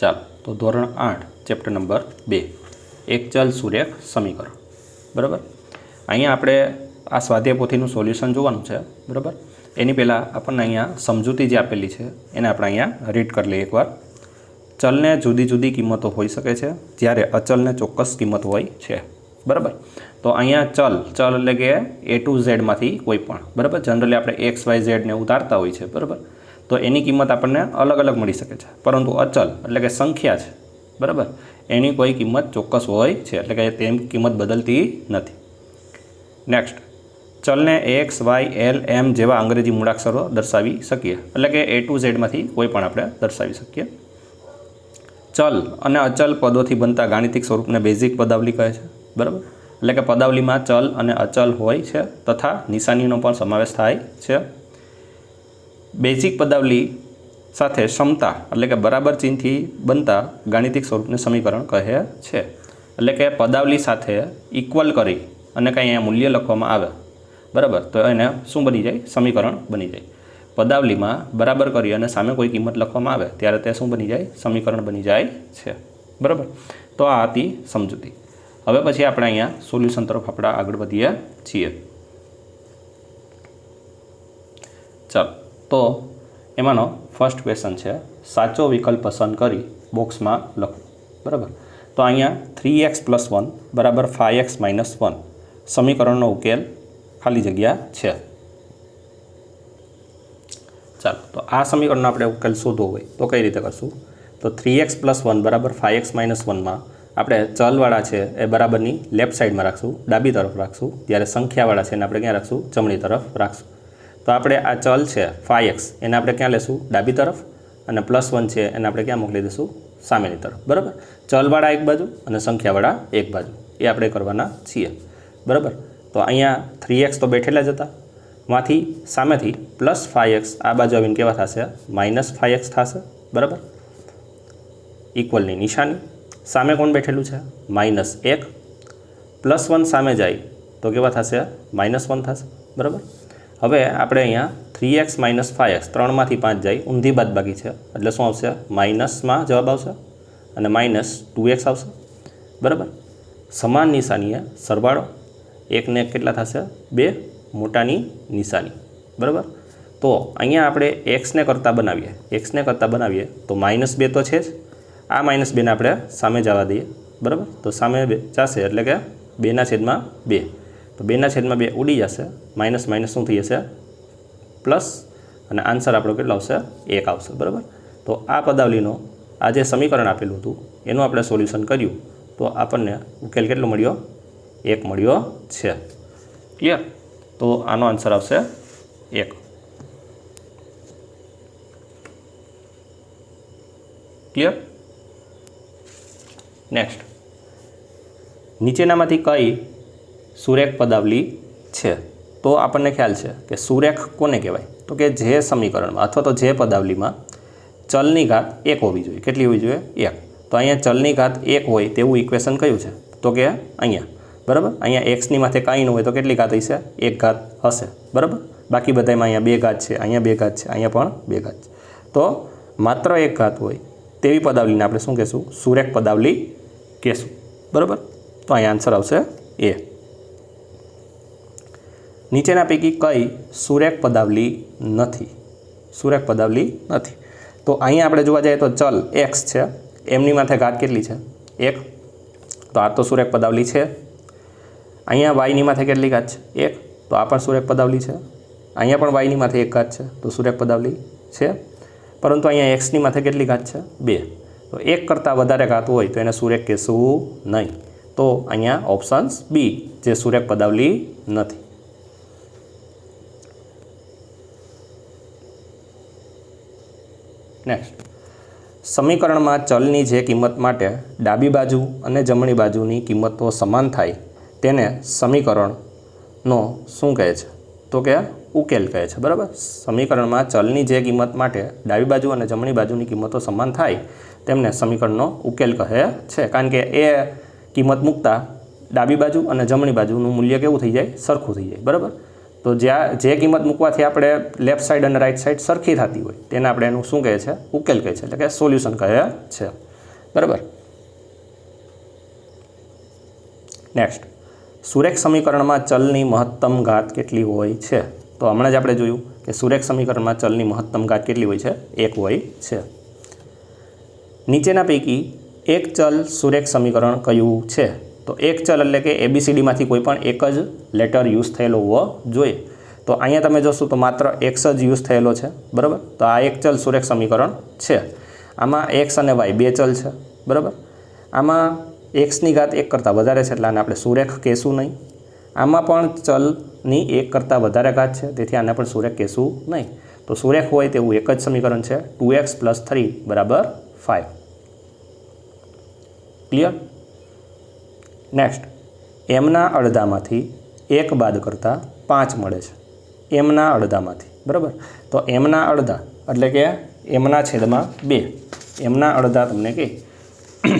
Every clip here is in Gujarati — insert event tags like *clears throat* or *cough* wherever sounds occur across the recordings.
ચાલો, તો ધોરણ આઠ ચેપ્ટર નંબર બે. એક ચલ સુરેખ સમીકરણ. બરાબર? અહીંયા આપણે આ સ્વાધ્યાય પોથીનું સોલ્યુશન જોવાનું છે, બરાબર? એની પહેલાં આપણને અહીંયા સમજૂતી જે આપેલી છે, એને આપણે અહીંયા રીડ કરી લઈએ એકવાર. ચલને જુદી જુદી કિંમતો હોઈ શકે છે, જ્યારે અચલને ચોક્કસ કિંમત હોય છે. બરાબર? તો અહીંયા ચલ ચલ એટલે કે એ ટુ ઝેડમાંથી કોઈ પણ. બરાબર? જનરલી આપણે એક્સ વાય ઝેડને ઉતારતા હોય છે, બરાબર? તો એની કિંમત આપણને અલગ અલગ મળી શકે છે. પરંતુ અચલ એટલે કે સંખ્યા છે. બરાબર? એની કોઈ કિંમત ચોક્કસ હોય છે. એટલે કે તેમ કિંમત બદલતી નથી. નેક્સ્ટ ચલને એક્સ વાય એલ એમ જેવા અંગ્રેજી મૂળાક્ષરો દર્શાવી શકીએ. એટલે કે એ ટુ ઝેડમાંથી કોઈ પણ આપણે દર્શાવી શકીએ. ચલ અને અચલ પદોથી બનતા ગાણિતિક સ્વરૂપને બેઝિક પદાવલી કહે છે. બરાબર? એટલે કે પદાવલીમાં ચલ અને અચલ હોય છે તથા નિશાનીનો પણ સમાવેશ થાય છે. બેઝિક પદાવલી સાથે ક્ષમતા એટલે કે બરાબર ચિહ્નથી બનતા ગાણિતિક સ્વરૂપને સમીકરણ કહે છે. એટલે કે પદાવલી સાથે ઇક્વલ કરી અને કંઈ અહીંયા મૂલ્ય લખવામાં આવે. બરાબર? તો એને શું બની જાય? સમીકરણ બની જાય. પદાવલીમાં બરાબર કરી અને સામે કોઈ કિંમત લખવામાં આવે, ત્યારે તે શું બની જાય? સમીકરણ બની જાય છે. બરાબર? તો આ હતી સમજૂતી. હવે પછી આપણે અહીંયા સોલ્યુશન તરફ આપણે આગળ વધીએ છીએ. ચાલો. તો એમાંનો ફર્સ્ટ ક્વેશ્ચન છે. સાચો વિકલ્પ પસંદ કરી બોક્સમાં લખો. બરાબર? તો અહીંયા થ્રી એક્સ પ્લસ વન બરાબર ફાઇવ એક્સ માઇનસ વન સમીકરણનો ઉકેલ ખાલી જગ્યા છે. ચાલો, તો આ સમીકરણનો આપણે ઉકેલ શોધવો હોય તો કઈ રીતે કરશું? તો થ્રી એક્સ પ્લસ વન બરાબર ફાઇવ એક્સ માઇનસ વનમાં આપણે ચલવાળા છે એ બરાબરની લેફ્ટ સાઈડમાં રાખશું, ડાબી તરફ રાખશું, જ્યારે સંખ્યાવાળા છે એને આપણે ક્યાં રાખશું? જમણી તરફ રાખશું. તો આપણે આ ચલ છે ફાઈ એક્સ એને આપણે ક્યાં લેશું? ડાબી તરફ અને પ્લસ વન છે, એને આપણે ક્યાં મોકલી દઈશું? સામેની તરફ. બરાબર? ચલવાળા એક બાજુ અને સંખ્યાવાળા એક બાજુ. એ આપણે કરવાના છીએ. બરાબર? તો અહીંયા થ્રી એક્સ તો બેઠેલા જ હતા. માંથી સામેથી પ્લસ ફાઇવ એક્સ આ બાજુ આવીને કેવા થશે? માઇનસ ફાઇવ એક્સ થશે. બરાબર? ઇક્વલની નિશાની. સામે કોણ બેઠેલું છે? માઇનસ એક. પ્લસ વન સામે જાય તો કેવા થશે? માઇનસ વન થશે. બરાબર? હવે આપણે અહીંયા three X minus five X ત્રણમાંથી પાંચ જાય, ઊંધી બાદ બાકી છે. એટલે શું આવશે? માઇનસમાં જવાબ આવશે અને માઇનસ ટુ એક્સ આવશે. બરાબર? સમાન નિશાનીએ સરવાળો. એકને એક કેટલા થશે? બે. મોટાની નિશાની. બરાબર? તો અહીંયા આપણે એક્સને કરતાં બનાવીએ. એક્સને કરતાં બનાવીએ તો માઇનસ બે તો છે જ. આ માઇનસ બેને આપણે સામે જવા દઈએ. બરાબર? તો સામે બે જશે એટલે કે બેના છેદમાં બે. તો બેના છેદમાં બે ઉડી જશે. માઇનસ માઇનસ શું થઈ જશે? પ્લસ. અને આન્સર આપણો કેટલો આવશે? એક આવશે. બરાબર? તો આ પદાવલીનો આ જે સમીકરણ આપેલું હતું, એનું આપણે સોલ્યુશન કર્યું. તો આપણને ઉકેલ કેટલો મળ્યો? એક મળ્યો છે. ક્લિયર તો આનો આન્સર આવશે એક. ક્લિયર નેક્સ્ટ નીચેનામાંથી કઈ સુરેખ પદાવલી છે. તો આપણને ખ્યાલ છે કે સુરેખ કોને કહેવાય? તો કે જે સમીકરણમાં અથવા તો જે પદાવલીમાં ચલની ઘાત એક હોવી જોઈએ. કેટલી હોવી જોઈએ? એક. તો અહીંયા ચલની ઘાત એક હોય તેવું ઇક્વેશન કયું છે? તો કે અહીંયા. બરાબર? અહીંયા એક્સની માથે કાંઈ ન હોય તો કેટલી ઘાત હશે? એક ઘાત હશે. બરાબર? બાકી બધામાં અહીંયા બે ઘાત છે, અહીંયા બે ઘાત છે, અહીંયા પણ બે ઘાત છે. તો માત્ર એક ઘાત હોય તેવી પદાવલીને આપણે શું કહેશું? સુરેખ પદાવલી કહેશું. બરાબર? તો અહીંયા આન્સર આવશે એ નીચેના પૈકી કઈ સુરેખ પદાવલી નથી. સુરેખ પદાવલી નથી. તો અહીંયા આપણે જોવા જઈએ તો ચલ એક્સ છે. એમની માથે ઘાત કેટલી છે? એક. તો આ તો સુરેખ પદાવલી છે. અહીંયા વાયની માથે કેટલી ઘાત છે? એક. તો આ પણ સુરેખ પદાવલી છે. અહીંયા પણ વાયની માથે એક ઘાત છે. તો સુરેખ પદાવલી છે. પરંતુ અહીંયા એક્સની માથે કેટલી ઘાત છે? બે. તો એક કરતાં વધારે ઘાત હોય તો એને સુરેખ કહેશું નહીં. તો અહીંયા ઓપ્શન્સ બી જે સુરેખ પદાવલી નથી. નેક્સ્ટ સમીકરણમાં ચલની જે કિંમત માટે ડાબી બાજુ અને જમણી બાજુની કિંમતો સમાન થાય, તેને સમીકરણનો શું કહે છે? તો કે ઉકેલ કહે છે, બરાબર? સમીકરણમાં ચલની જે કિંમત માટે ડાબી બાજુ અને જમણી બાજુની કિંમતો સમાન થાય, તેમને સમીકરણનો ઉકેલ કહે છે. કારણ કે એ કિંમત મૂકતા ડાબી બાજુ અને જમણી બાજુનું મૂલ્ય કેવું થઈ જાય? સરખું થઈ જાય, બરાબર? તો જ્યાં જે કિંમત મૂકવાથી આપણે લેફ્ટ સાઈડ અને રાઈટ સાઈડ સરખી થતી હોય, તેને આપણે એનું શું કહે છે? ઉકેલ કહે છે. એટલે કે સોલ્યુશન કહે છે. બરાબર? નેક્સ્ટ સુરેખ સમીકરણમાં ચલની મહત્તમ ઘાત કેટલી હોય છે? તો હમણાં જ આપણે જોયું કે સુરેખ સમીકરણમાં ચલની મહત્તમ ઘાત કેટલી હોય છે? એક હોય છે. નીચેના પૈકી એક ચલ સુરેખ સમીકરણ કયું છે? તો એક ચલ એટલે કે એબીસીડીમાંથી કોઈ પણ એક જ લેટર યુઝ થયેલો હોવો જોઈએ. તો અહીંયા તમે જોશો તો માત્ર એક્સ જ યુઝ થયેલો છે, બરાબર? તો આ એક ચલ સુરેખ સમીકરણ છે. આમાં એક્સ અને વાય બે ચલ છે, બરાબર? આમાં એક્સની ઘાત એક કરતાં વધારે છે એટલે આને આપણે સુરેખ કહેશું નહીં. આમાં પણ ચલની એક કરતાં વધારે ઘાત છે, તેથી આને પણ સુરેખ કહેશું નહીં. તો સુરેખ હોય તેવું એક જ સમીકરણ છે, ટુ એક્સ પ્લસ થ્રી બરાબર ફાઇવ ક્લિયર? નેક્સ્ટ એમના અડધામાંથી એક બાદ કરતાં પાંચ મળે છે. એમના અડધામાંથી, બરાબર? તો એમના અડધા, એટલે કે એમના છેદમાં બે. એમના અડધા તમને કહે *clears throat*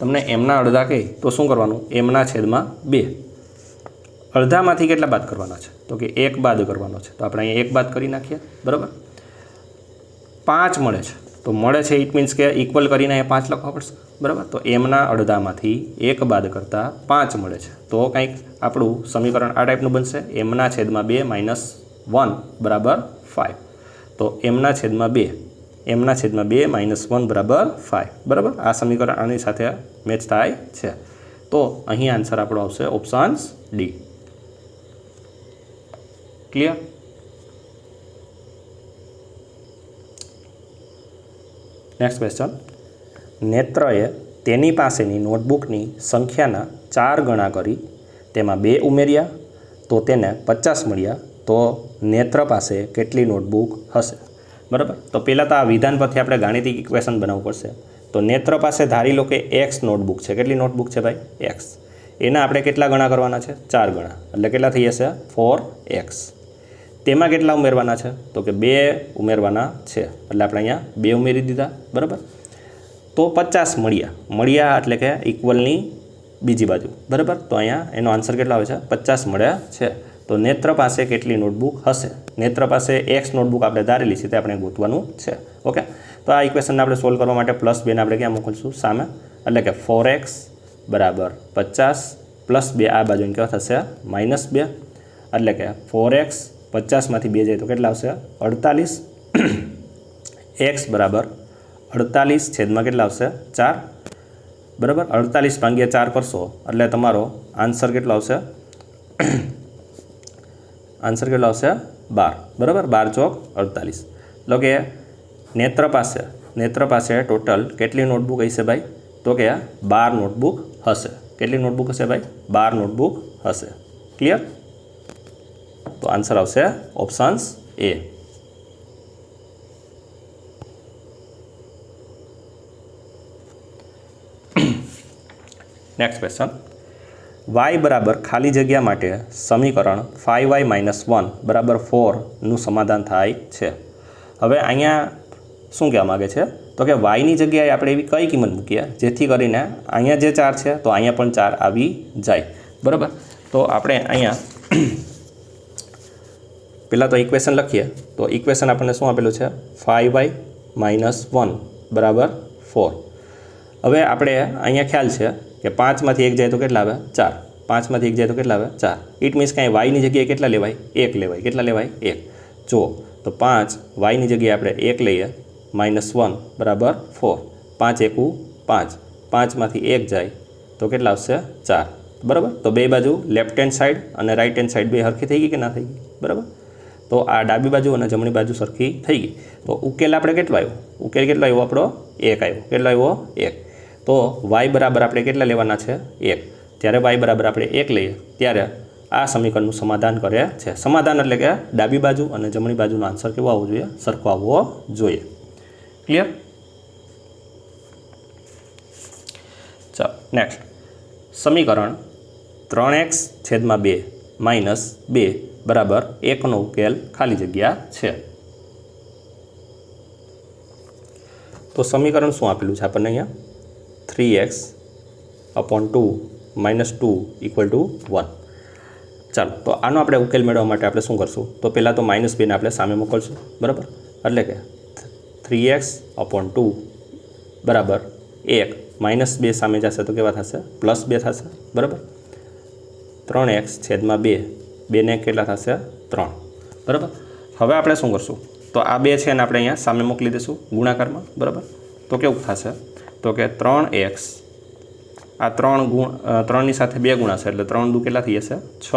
તમને એમના અડધા કહે તો શું કરવાનું? એમના છેદમાં બે. અડધામાંથી કેટલા બાદ કરવાના છે? તો કે એક બાદ કરવાનો છે. તો આપણે અહીંયા એક બાદ કરી નાખીએ, બરાબર? પાંચ મળે છે. તો મળે છે ઇટ મીન્સ કે ઇક્વલ કરીને અહીંયા પાંચ લખવા પડશે. બરાબર? તો એમના અડધામાંથી એક બાદ કરતાં પાંચ મળે છે. તો કંઈક આપણું સમીકરણ આ ટાઈપનું બનશે. એમના છેદમાં બે માઇનસ વન બરાબર ફાઇવ તો એમના છેદમાં બે. એમના છેદમાં બે માઇનસ વન બરાબર ફાઇવ બરાબર? આ સમીકરણ આની સાથે મેચ થાય છે. તો અહીં આન્સર આપણો આવશે options D clear next question નેત્રએ તેની પાસેની નોટબુકની સંખ્યાના ચાર ગણા કરી, તેમાં બે ઉમેર્યા, તો તેને પચાસ મળ્યા, તો નેત્ર પાસે કેટલી નોટબુક હશે? બરાબર? તો પહેલાં તો આ વિધાન પરથી આપણે ગાણિતિક ઇક્વેશન બનાવવું પડશે. તો નેત્ર પાસે ધારી લો કે એક્સ નોટબુક છે. કેટલી નોટબુક છે ભાઈ? એક્સ એના આપણે કેટલા ગણા કરવાના છે? ચાર ગણા. એટલે કેટલા થઈ જશે? ફોર એક્સ તેમાં કેટલા ઉમેરવાના છે? તો કે બે ઉમેરવાના છે. એટલે આપણે અહીંયા બે ઉમેરી દીધા. બરાબર? તો પચાસ મળ્યા. મળ્યા એટલે કે ઇક્વલની બીજી બાજુ. બરાબર? તો અહીંયા એનો આન્સર કેટલા આવે છે? પચાસ મળ્યા છે. તો નેત્ર પાસે કેટલી નોટબુક હશે? નેત્ર પાસે એક્સ નોટબુક આપણે ધારેલી છે તે આપણે ગોતવાનું છે. ઓકે? તો આ ઇક્વેશનને આપણે સોલ્વ કરવા માટે પ્લસ બેને આપણે ક્યાં મોકલશું સામે. એટલે કે ફોર એક્સ બરાબર પચાસ પ્લસ બે આ બાજુ કેવા થશે? માઇનસ બે. એટલે કે ફોર એક્સ પચાસમાંથી બે જાય તો કેટલા આવશે? અડતાલીસ. એક્સ બરાબર. અડતાલીસ છેદમાં કેટલા આવશે? ચાર. બરાબર? અડતાલીસ ભાગ્યા ચાર કરશો. એટલે તમારો આન્સર કેટલો આવશે? આન્સર કેટલો આવશે? બાર. બરાબર? બાર ચોક અડતાલીસ. એટલે કે નેત્ર પાસે. નેત્ર પાસે ટોટલ કેટલી નોટબુક હશે ભાઈ? તો કે બાર નોટબુક હશે. કેટલી નોટબુક હશે ભાઈ? બાર નોટબુક હશે. ક્લિયર? તો આન્સર આવશે options A next question Y બરાબર ખાલી જગ્યા માટે સમીકરણ ફાઇવ વાય માઇનસ વન બરાબર ફોરનું સમાધાન થાય છે. હવે અહીંયા શું કહેવા માગે છે? તો કે વાયની જગ્યાએ આપણે એવી કઈ કિંમત મૂકીએ જેથી કરીને અહીંયા જે ચાર છે તો અહીંયા પણ ચાર આવી જાય. બરાબર? તો આપણે અહીંયા પહેલાં તો ઇક્વેશન લખીએ. તો ઇક્વેશન આપણને શું આપેલું છે? ફાઇવ વાય માઇનસ વન બરાબર? ફોર હવે આપણે અહીંયા ખ્યાલ છે કે પાંચમાંથી એક જાય તો કેટલા આવે? ચાર. પાંચમાંથી એક જાય તો કેટલા આવે? ચાર. ઇટ મીન્સ કાંઈ વાયની જગ્યાએ કેટલા લેવાય? એક લેવાય. કેટલા લેવાય? એક. જુઓ તો પાંચ વાયની જગ્યાએ આપણે એક લઈએ માઇનસ વન બરાબર? ફોર પાંચ એકું પાંચ. પાંચમાંથી એક જાય તો કેટલા આવશે? ચાર. બરાબર? તો બે બાજુ લેફ્ટ હેન્ડ સાઈડ અને રાઇટ હેન્ડ સાઈડ બે હરખી થઈ ગઈ કે ના થઈ ગઈ? બરાબર? તો આ ડાબી બાજુ અને જમણી બાજુ સરખી થઈ ગઈ. તો ઉકેલ આપણે કેટલો આવ્યો? ઉકેલ કેટલો આવ્યો? આપણો એક આવ્યો. કેટલો આવ્યો? એક. તો વાય બરાબર આપણે કેટલા લેવાના છે? એક. ત્યારે વાય બરાબર આપણે એક લઈએ, ત્યારે આ સમીકરણનું સમાધાન કરે છે. સમાધાન એટલે કે ડાબી બાજુ અને જમણી બાજુનો આન્સર કેવો આવવો જોઈએ? સરખો આવવો જોઈએ. ક્લિયર ચાલો નેક્સ્ટ સમીકરણ ત્રણ એક્સ છેદમાં બે, માઇનસ બે. બરાબર એકનો ઉકેલ ખાલી જગ્યા છે. તો સમીકરણ શું આપેલું છે આપણને અહીંયા? Three X upon two minus two equal to one ચાલો, તો આનો આપણે ઉકેલ મેળવવા માટે આપણે શું કરશું? તો પહેલાં તો માઇનસ બેને આપણે સામે મોકલશું, બરાબર? એટલે કે થ્રી એક્સ અપોન ટુ બરાબર એક. માઇનસ બે સામે જશે તો કેવા થશે? પ્લસ બે થશે, બરાબર? ત્રણ એક્સ છેદમાં બે. બેને કેટલા થશે? ત્રણ. બરાબર? હવે આપણે શું કરશું? તો આ બે છે ને આપણે અહીંયા સામે મોકલી દઈશું ગુણાકારમાં. બરાબર? તો કેવું થશે? તો કે ત્રણ એક્સ. આ ત્રણ ગુણ અ, ત્રણની સાથે બે ગુણાશે એટલે ત્રણ દુ કેટલા થઈ જશે? છ.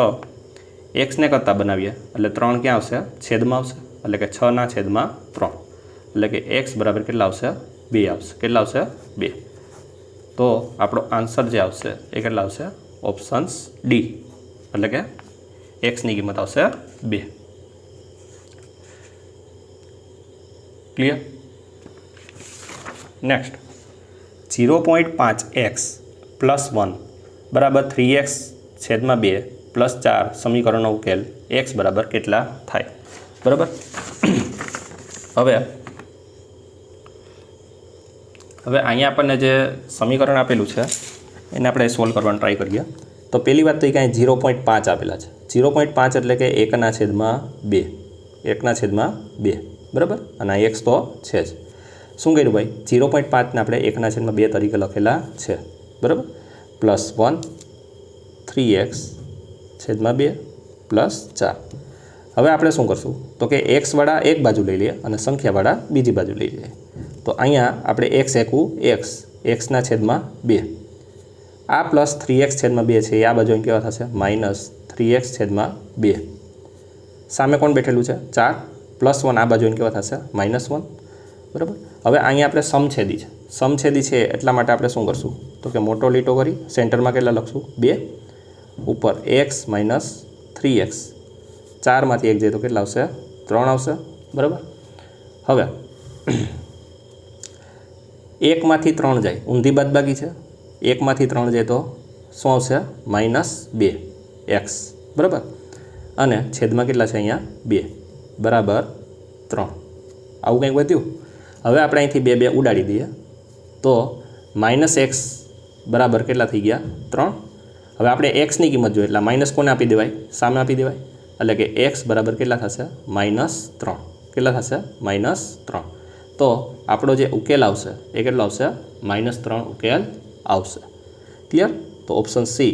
એક્સને કરતાં બનાવીએ એટલે ત્રણ ક્યાં આવશે? છેદમાં આવશે. એટલે કે છના છેદમાં ત્રણ. એટલે કે એક્સ બરાબર કેટલા આવશે? બે આવશે. કેટલા આવશે? બે. તો આપણો આન્સર જે આવશે એ કેટલા આવશે? Options D. એટલે કે એક્સની કિંમત આવશે બે ક્લિયર નેક્સ્ટ ઝીરો પોઈન્ટ પાંચ એક્સ પ્લસ વન બરાબર થ્રી એક્સ છેદમાં બે પ્લસ ચાર સમીકરણનો ઉકેલ એક્સ બરાબર કેટલા થાય? બરાબર? હવે હવે અહીંયા આપણને જે સમીકરણ આપેલું છે, એને આપણે સોલ્વ કરવાનું ટ્રાય કરીએ. તો પહેલી વાત તો એ કાંઈ ઝીરો પોઈન્ટ પાંચ આપેલા છે. ઝીરો પોઈન્ટ પાંચ એટલે કે એકના છેદમાં બે. એકના છેદમાં બે. બરાબર? અને આ એક્સ તો છે જ. શું કર્યું ભાઈ? ઝીરો પોઈન્ટ પાંચને આપણે એકના છેદમાં બે તરીકે લખેલા છે. બરાબર? પ્લસ વન થ્રી એક્સ છેદમાં બે પ્લસ ચાર. હવે આપણે શું કરશું? તો કે એક્સવાળા એક બાજુ લઈ લઈએ અને સંખ્યાવાળા બીજી બાજુ લઈ લઈએ. તો અહીંયા આપણે એક્સ એકું એક્સ એક્સના છેદમાં બે. આ પ્લસ થ્રી એક્સ છેદમાં બે છે, એ આ બાજુ કેવા થશે? માઇનસ થ્રી એક્સ છેદમાં બે. સામે કોણ બેઠેલું છે? ચાર. પ્લસ વન આ બાજુ કેવા થશે? Minus one. બરાબર? હવે અહીંયા આપણે સમછેદી છે. સમછેદી છે એટલા માટે આપણે શું કરશું? તો કે મોટો લીટો કરી સેન્ટરમાં કેટલા લખશું? બે. ઉપર એક્સ માઇનસ થ્રી એક્સ. ચારમાંથી એક જાય તો કેટલા આવશે? ત્રણ આવશે. બરાબર? હવે, એકમાંથી ત્રણ જાય. ઊંધી બાદબાકી છે. એકમાંથી ત્રણ જાય તો શું આવશે? માઇનસ બે. એક્સ. બરાબર? અને છેદમાં કેટલા છે અહીંયા? બે. બરાબર ત્રણ. આવું કંઈક વધ્યું? હવે આપણે અહીંથી બે બે ઉડાડી દઈએ. તો માઇનસ એક્સ બરાબર કેટલા થઈ ગયા? ત્રણ. હવે આપણે એક્સની કિંમત જોઈએ. એટલે માઇનસ કોને આપી દેવાય? સામે આપી દેવાય. એટલે કે એક્સ બરાબર કેટલા થશે? માઇનસ ત્રણ. કેટલા થશે? માઇનસ ત્રણ. તો આપણો જે ઉકેલ આવશે, એ કેટલો આવશે? માઇનસ ત્રણ ઉકેલ આવશે. ક્લિયર તો ઓપ્શન સી